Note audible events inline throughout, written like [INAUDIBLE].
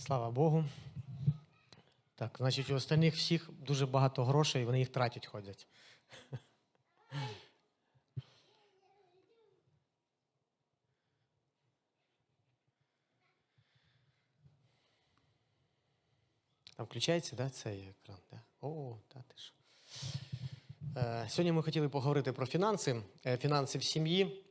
Слава Богу. Так, значить, у остальних всіх дуже багато грошей, вони їх тратять ходять. Там включається, да, цей екран? Да? О, та ти що. Е, Сьогодні ми хотіли поговорити про фінанси, е, фінанси в сім'ї.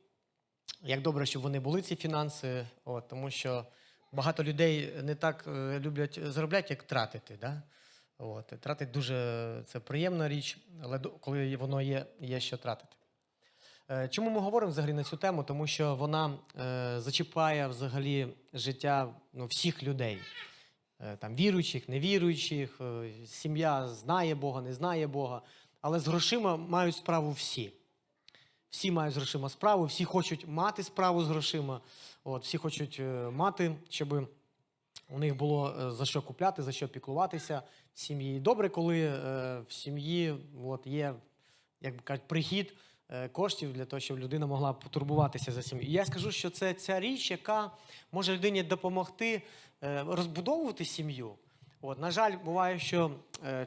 Як добре, щоб вони були ці фінанси, от, тому що багато людей не так е, люблять заробляти, як тратити. Да? От, тратить дуже це приємна річ, але коли воно є, є що тратити. Е, Чому ми говоримо взагалі на цю тему? Тому що вона е, зачіпає взагалі життя ну, всіх людей. Е, Там, віруючих, невіруючих, е, сім'я знає Бога, не знає Бога. Але з грошима мають справу всі. Всі мають з грошима справу, всі хочуть мати справу з грошима, от, всі хочуть е, мати, щоб у них було е, за що купляти, за що піклуватися в сім'ї. Добре, коли е, в сім'ї от, є, як кажуть, прихід коштів для того, щоб людина могла потурбуватися за сім'ю. І я скажу, що це ця річ, яка може людині допомогти розбудовувати сім'ю. От, на жаль, буває, що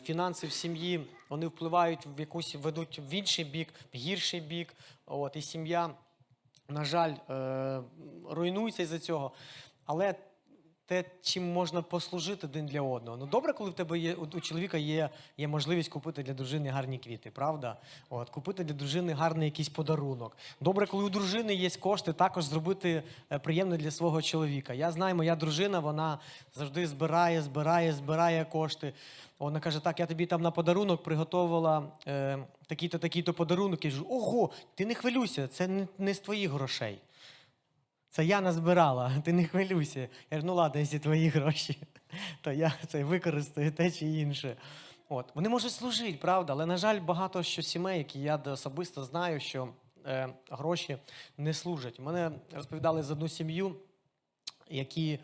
фінанси в сім'ї вони впливають в якусь, ведуть в інший бік, в гірший бік. От, і сім'я, на жаль, е, руйнується із-за цього. Але те, чим можна послужити один для одного. Ну добре, коли в тебе є у чоловіка є, є можливість купити для дружини гарні квіти, правда? От купити для дружини гарний якийсь подарунок. Добре, коли у дружини є кошти, також зробити е, приємне для свого чоловіка. Я знаю, моя дружина вона завжди збирає, збирає, збирає кошти. Вона каже: так, я тобі там на подарунок приготувала е, такий-то, такий-то подарунок. Я кажу, ого, ти не хвилюйся, це не, не з твоїх грошей. Це я назбирала, [LAUGHS] ти не хвилюйся. Я кажу, ну ладно, якщо твої гроші, то я це використаю те чи інше. От. Вони можуть служити, правда, але, на жаль, багато що сімей, які я особисто знаю, що е, гроші не служать. Мене розповідали за одну сім'ю, які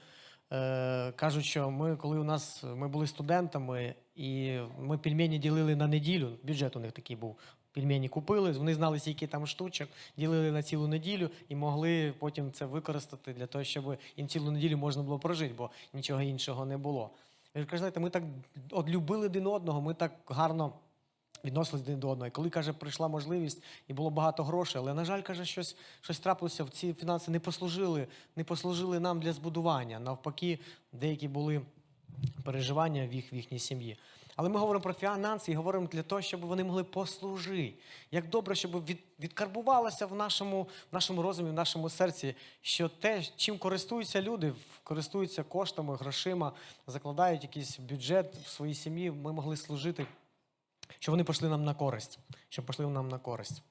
е, кажуть, що ми, коли у нас ми були студентами, і ми пельмені ділили на неділю, бюджет у них такий був. Пельмені купили, вони знали, скільки там штучок, ділили на цілу неділю і могли потім це використати для того, щоб і цілу неділю можна було прожити, бо нічого іншого не було. Я кажу, знаєте, ми так от любили один одного, ми так гарно відносились один до одного. І коли каже, прийшла можливість і було багато грошей, але на жаль, каже, щось, щось трапилося. Ці фінанси не послужили, не послужили нам для збудування. Навпаки, деякі були переживання в їх в їхній сім'ї. Але ми говоримо про фінанси і говоримо для того, щоб вони могли послужити. Як добре, щоб від, відкарбувалося в нашому, в нашому розумі, в нашому серці, що те, чим користуються люди, користуються коштами, грошима, закладають якийсь бюджет в своїй сім'ї, ми могли служити, щоб вони пішли нам на користь. Щоб пішли нам на користь.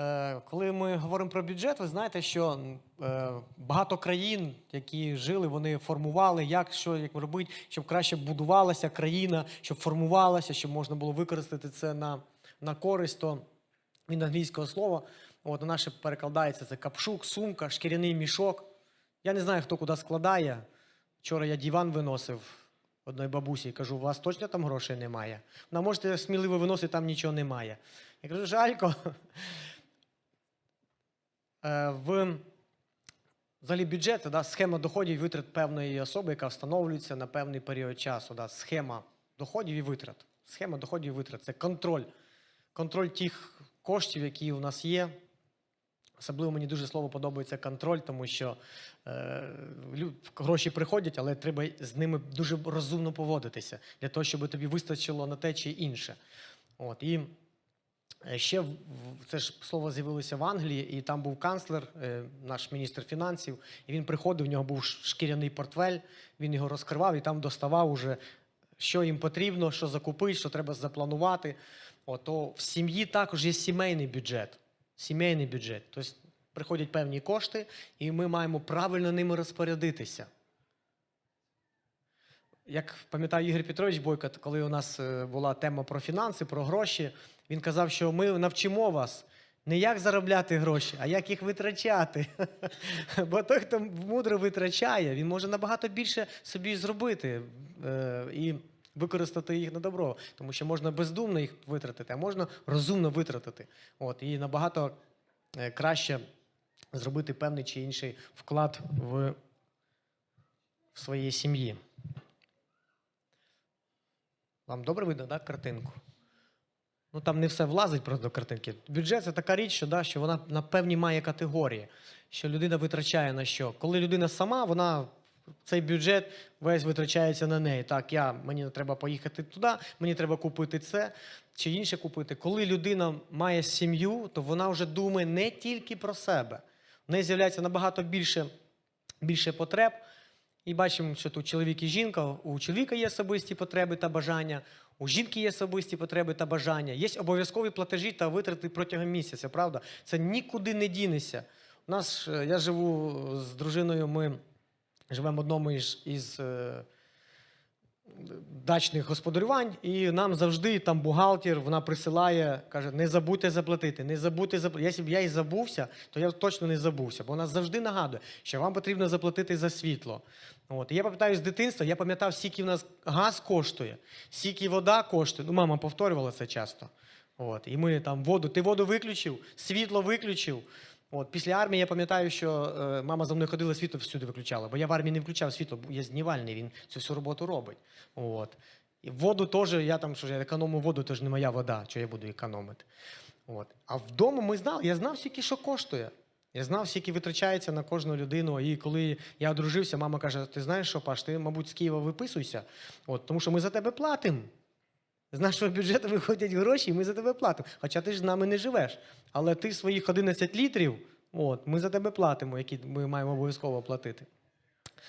Е, Коли ми говоримо про бюджет, ви знаєте, що е, багато країн, які жили, вони формували, як що як робити, щоб краще будувалася країна, щоб формувалася, щоб можна було використати це на, на користь. То від англійського слова, от на наше перекладається це капшук, сумка, шкіряний мішок. Я не знаю, хто куди складає. Вчора я диван виносив одної бабусі і кажу, у вас точно там грошей немає? Вона можете сміливо виносити, там нічого немає. Я кажу, жалько. Е, В взагалі бюджет, да, схема доходів і витрат певної особи, яка встановлюється на певний період часу. Да, схема доходів і витрат. Схема доходів і витрат це контроль. Контроль тих коштів, які у нас є. Особливо мені дуже слово подобається контроль, тому що е, гроші приходять, але треба з ними дуже розумно поводитися для того, щоб тобі вистачило на те чи інше. От, і Ще в- в- це ж слово з'явилося в Англії, і там був канцлер, е, наш міністр фінансів, і він приходив, в нього був шкіряний портфель, він його розкривав і там доставав уже, що їм потрібно, що закупити, що треба запланувати. Ото в сім'ї також є сімейний бюджет. Сімейний бюджет. Тобто приходять певні кошти, і ми маємо правильно ними розпорядитися. Як пам'ятаю Ігор Петрович Бойко, коли у нас е, була тема про фінанси, про гроші, він казав, що ми навчимо вас не як заробляти гроші, а як їх витрачати. [LAUGHS] Бо той, хто мудро витрачає, він може набагато більше собі зробити е, і використати їх на добро. Тому що можна бездумно їх витратити, а можна розумно витратити. От, і набагато е, краще зробити певний чи інший вклад в своєї сім'ї. Вам добре видно, так, картинку? Ну там не все влазить просто до картинки. Бюджет це така річ, що, да, що вона на певні має категорії, що людина витрачає на що. Коли людина сама, вона цей бюджет весь витрачається на неї. Так, я, мені треба поїхати туди, мені треба купити це чи інше купити. Коли людина має сім'ю, то вона вже думає не тільки про себе. В неї з'являється набагато більше, більше потреб. І бачимо, що тут чоловік і жінка. У чоловіка є особисті потреби та бажання, у жінки є особисті потреби та бажання. Є обов'язкові платежі та витрати протягом місяця, правда? Це нікуди не дінеться. У нас, е, я живу з дружиною, ми живемо в одному із, із е, дачних господарювань, і нам завжди там бухгалтер вона присилає, каже: не забудьте заплатити, не забудьте заплатити. Якщо б я і забувся, то я точно не забувся, бо вона завжди нагадує, що вам потрібно заплатити за світло. От. І я пам'ятаю з дитинства, я пам'ятав, скільки в нас газ коштує, скільки вода коштує. Ну, мама повторювала це часто. От. І ми там воду, ти воду виключив, світло виключив. От, після армії я пам'ятаю, що е, мама за мною ходила, світло всюди виключала, бо я в армії не включав світло, бо є знівальний, він цю всю роботу робить. От. І воду теж, я там що ж, я економив воду, то ж не моя вода, що я буду економити. От. А вдома ми знали, я знав, скільки що коштує. Я знав, скільки витрачається на кожну людину. І коли я одружився, мама каже: ти знаєш що, Паш, ти, мабуть, з Києва виписуйся, От, тому що ми за тебе платимо. З нашого бюджету виходять гроші, і ми за тебе платимо. Хоча ти ж з нами не живеш. Але ти своїх 11 літрів, от, ми за тебе платимо, які ми маємо обов'язково платити.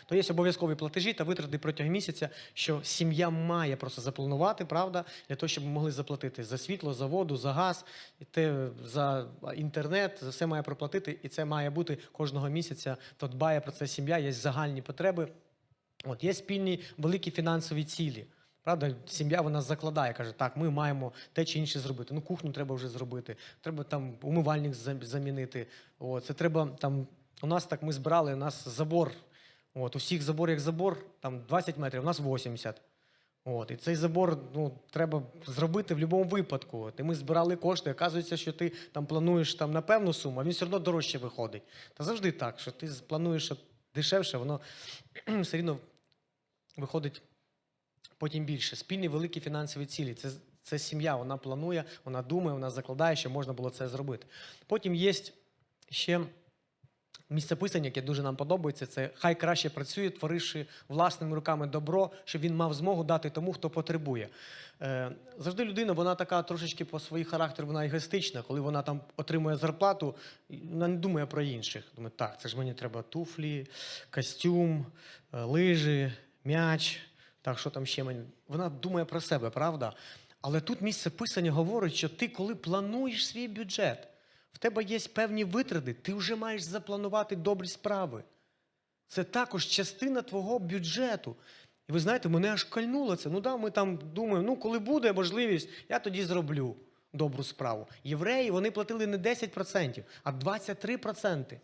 То є обов'язкові платежі та витрати протягом місяця, що сім'я має просто запланувати, правда, для того, щоб ми могли заплатити за світло, за воду, за газ, за інтернет, за все має проплатити, і це має бути кожного місяця. То дбає про це сім'я, є загальні потреби. От є спільні великі фінансові цілі. Правда, сім'я вона закладає, каже, так, ми маємо те чи інше зробити. Ну, кухню треба вже зробити, треба там умивальник замінити. О, це треба там. У нас так ми збирали, у нас забор. От, у всіх забор як забор, там 20 метрів, у нас 80. От, і цей забор ну, треба зробити в будь-якому випадку. От, і ми збирали кошти. Оказується, що ти там плануєш там, на певну суму, а він все одно дорожче виходить. Та завжди так, що ти плануєш дешевше, воно [CLEARS THROAT] все рівно виходить потім більше. Спільні великі фінансові цілі. Це, це сім'я, вона планує, вона думає, вона закладає, що можна було це зробити. Потім є ще місце писання, яке дуже нам подобається. Це хай краще працює, творивши власними руками добро, щоб він мав змогу дати тому, хто потребує. Е, завжди людина, вона така трошечки по своїй характеру, вона егоїстична. Коли вона там отримує зарплату, вона не думає про інших. Думає, так, це ж мені треба туфлі, костюм, е, лижі, м'яч. Так, що там ще мені? Вона думає про себе, правда? Але тут місце писання говорить, що ти, коли плануєш свій бюджет, в тебе є певні витрати, ти вже маєш запланувати добрі справи. Це також частина твого бюджету. І ви знаєте, мене аж кольнуло це. Ну да, ми там думаємо, ну коли буде можливість, я тоді зроблю добру справу. Євреї вони платили не 10%, а 23%.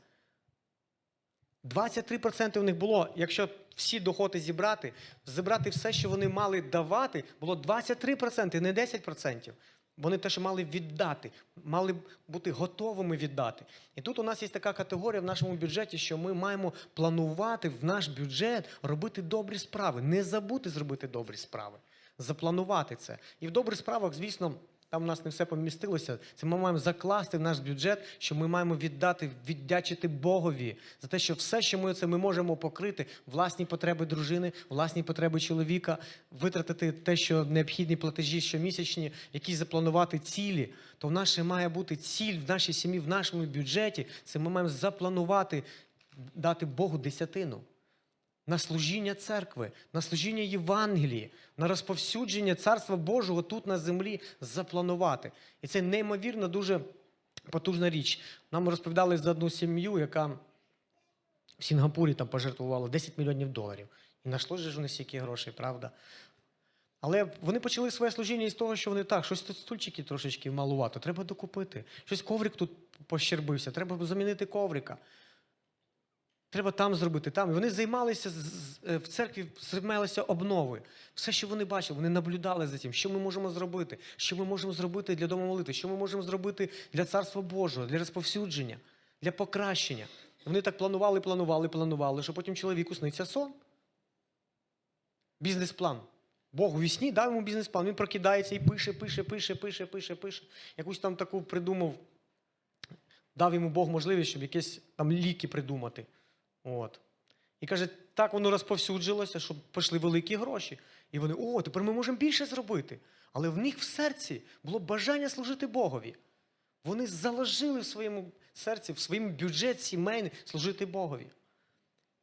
23% у них було, якщо всі доходи зібрати, зібрати все, що вони мали давати, було 23%, не 10%. Вони те, що мали віддати, мали бути готовими віддати. І тут у нас є така категорія в нашому бюджеті, що ми маємо планувати в наш бюджет робити добрі справи, не забути зробити добрі справи, запланувати це. І в добрих справах, звісно. Там у нас не все помістилося. Це ми маємо закласти в наш бюджет, що ми маємо віддати, віддячити Богові за те, що все, що ми це ми можемо покрити, власні потреби дружини, власні потреби чоловіка, витратити те, що необхідні платежі щомісячні, якісь запланувати цілі. То в нас ще має бути ціль в нашій сім'ї, в нашому бюджеті. Це ми маємо запланувати, дати Богу десятину на служіння церкви, на служіння Євангелії, на розповсюдження Царства Божого тут на землі запланувати. І це неймовірно дуже потужна річ. Нам розповідали за одну сім'ю, яка в Сінгапурі там пожертвувала 10 мільйонів доларів. І знайшло ж вони стільки грошей, правда? Але вони почали своє служіння із того, що вони так, щось тут стульчики трошечки малувато, треба докупити. Щось коврик тут пощербився, треба замінити коврика. Треба там зробити, там. І вони займалися е, в церкві, займалися обнови. Все, що вони бачили, вони наблюдали за тим, що ми можемо зробити, що ми можемо зробити для дому молитви, що ми можемо зробити для царства Божого, для розповсюдження, для покращення. Вони так планували, планували, планували, що потім чоловіку сниться сон. Бізнес-план. Бог у вісні дав йому бізнес-план. Він прокидається і пише, пише, пише, пише, пише, пише. Якусь там таку придумав. Дав йому Бог можливість, щоб якісь там ліки придумати. От. І каже, так воно розповсюджилося, щоб пішли великі гроші. І вони, о, тепер ми можемо більше зробити. Але в них в серці було бажання служити Богові. Вони заложили в своєму серці, в своєму бюджет сімейний служити Богові.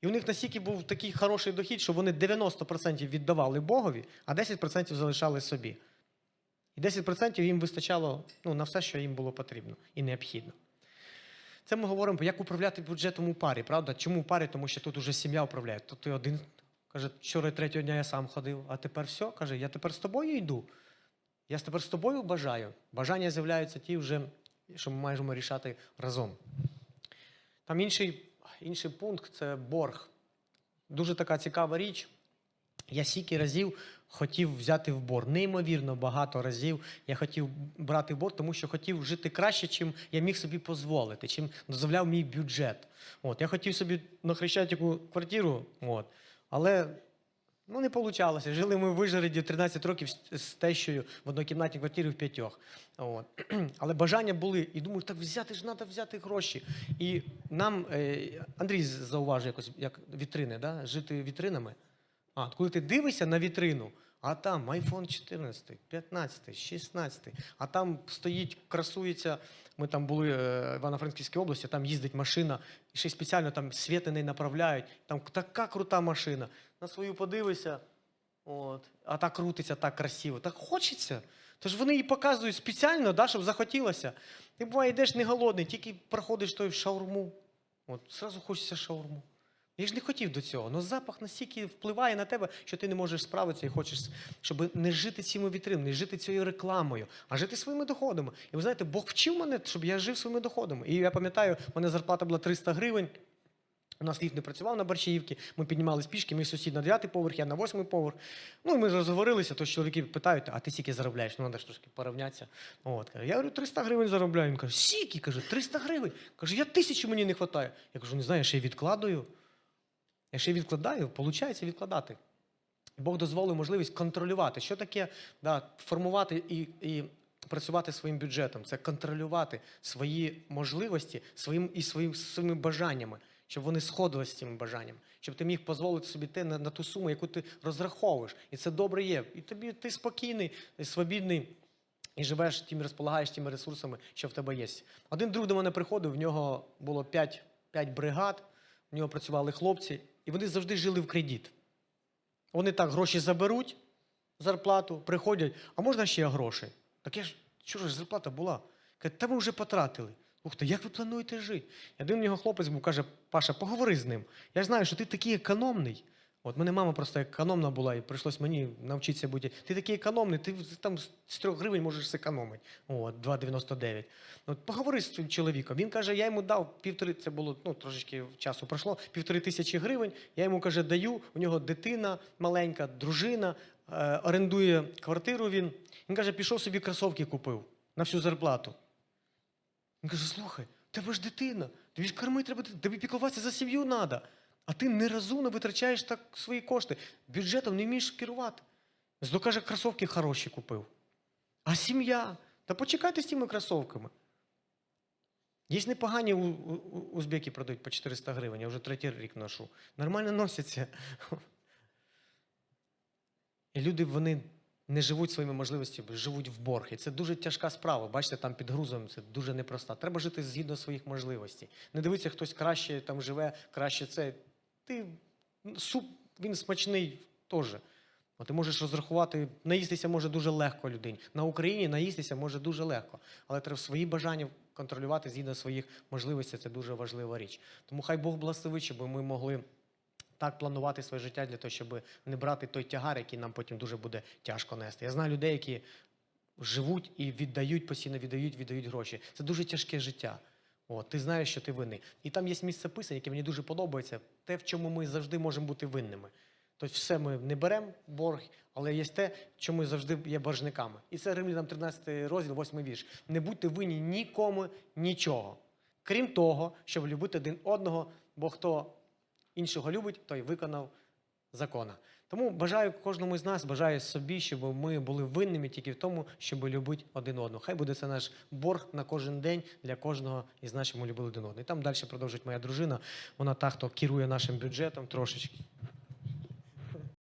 І у них настільки був такий хороший дохід, що вони 90% віддавали Богові, а 10% залишали собі. І 10% їм вистачало ну, на все, що їм було потрібно і необхідно. Це ми говоримо, як управляти бюджетом у парі, правда? Чому у парі? Тому що тут уже сім'я управляє. Тут ти один каже, вчора третього дня я сам ходив, а тепер все, каже, я тепер з тобою йду. Я тепер з тобою бажаю. Бажання з'являються ті вже, що ми маємо рішати разом. Там інший, інший пункт це борг. Дуже така цікава річ. Я стільки разів хотів взяти в борг. Неймовірно багато разів я хотів брати в борг, тому що хотів жити краще, чим я міг собі дозволити, чим дозволяв мій бюджет. От, я хотів собі на Хрещатику квартиру, от, але ну, не вийшло. Жили ми в Вижгороді 13 років з- тещою в однокімнатній квартирі в п'ятьох. От. [CLEARS THROAT] Але бажання були. І думаю, так взяти ж треба взяти гроші. І нам е, Андрій зауважив якось як вітрини, да? жити вітринами. А, коли ти дивишся на вітрину, а там iPhone 14, 15, 16, а там стоїть, красується. Ми там були е, в Івано-Франківській області, там їздить машина, і ще спеціально там світи не направляють. Там така крута машина. На свою подивишся, от, а так крутиться, так красиво. Так хочеться. Тож вони її показують спеціально, да, щоб захотілося. Ти буває, йдеш не голодний, тільки проходиш той шаурму. От, зразу хочеться шаурму. Я ж не хотів до цього, але запах настільки впливає на тебе, що ти не можеш справитися і хочеш, щоб не жити цими вітринами, не жити цією рекламою, а жити своїми доходами. І ви знаєте, Бог вчив мене, щоб я жив своїми доходами. І я пам'ятаю, у мене зарплата була 300 гривень. У нас ліфт не працював на Борщаївці, ми піднімались пішки, мій сусід на 9 поверх, я на 8 поверх. Ну і ми розговорилися, то чоловіки питають, а ти скільки заробляєш? Ну, треба ж трошки порівнятися. От, каже, я говорю, 300 гривень заробляю. Він каже, скільки? Каже, 300 гривень. Каже, я тисячу мені не вистачає. Я кажу, не знаю, я ще й відкладую. Я відкладаю, виходить відкладати. Бог дозволив можливість контролювати. Що таке да, формувати і, і працювати своїм бюджетом? Це контролювати свої можливості своїм, і своїм, своїми бажаннями, щоб вони сходилися з цими бажаннями, щоб ти міг дозволити собі те на, на ту суму, яку ти розраховуєш. І це добре є. І тобі ти спокійний, свобідний. І живеш тим, розполагаєш тими ресурсами, що в тебе є. Один друг до мене приходив, в нього було 5, 5 бригад, в нього працювали хлопці, і вони завжди жили в кредит. Вони так гроші заберуть, зарплату, приходять, а можна ще гроші? Так я ж, що ж зарплата була? Каже, та ми вже потратили. Ух ти, як ви плануєте жити? Я один в нього хлопець був, каже, Паша, поговори з ним. Я знаю, що ти такий економний. От мене мама просто економна була, і прийшлось мені навчитися бути. Ти такий економний, ти там з 3 гривень можеш зекономити. От, 2,99. От поговори з цим чоловіком. Він каже, я йому дав півтори, це було ну, трошечки часу пройшло, півтори тисячі гривень. Я йому каже, даю, у нього дитина маленька, дружина, е, орендує квартиру він. Він каже, пішов собі кросовки купив на всю зарплату. Він каже: слухай, тебе ж дитина, тобі ж кормити треба, тобі піклуватися за сім'ю треба. А ти нерозумно витрачаєш так свої кошти. Бюджетом не вмієш керувати. Зато каже, кросовки хороші купив. А сім'я? Та почекайте з тими кросовками. Є непогані узбеки продають по 400 гривень, я вже третій рік ношу. Нормально носяться. І люди вони не живуть своїми можливостями, живуть в борг. І це дуже тяжка справа. Бачите, там під грузом це дуже непроста. Треба жити згідно своїх можливостей. Не дивитися, хтось краще там живе, краще це. Ти суп, він смачний теж. От ти можеш розрахувати, наїстися може дуже легко людині. На Україні наїстися може дуже легко, але треба свої бажання контролювати згідно своїх можливостей. Це дуже важлива річ. Тому хай Бог благословить, щоб ми могли так планувати своє життя для того, щоб не брати той тягар, який нам потім дуже буде тяжко нести. Я знаю людей, які живуть і віддають постійно, віддають, віддають гроші. Це дуже тяжке життя. От, ти знаєш, що ти винний. І там є місце писання, яке мені дуже подобається, те, в чому ми завжди можемо бути винними. Тобто все ми не беремо борг, але є те, що ми завжди є боржниками. І це Римлянам 13 розділ, 8 вірш. Не будьте винні нікому нічого. Крім того, щоб любити один одного, бо хто іншого любить, той виконав закона. Тому бажаю кожному з нас, бажаю собі, щоб ми були винними тільки в тому, щоб любити один одного. Хай буде це наш борг на кожен день для кожного із нас, щоб ми любили один одного. І там далі продовжить моя дружина. Вона та, хто керує нашим бюджетом трошечки.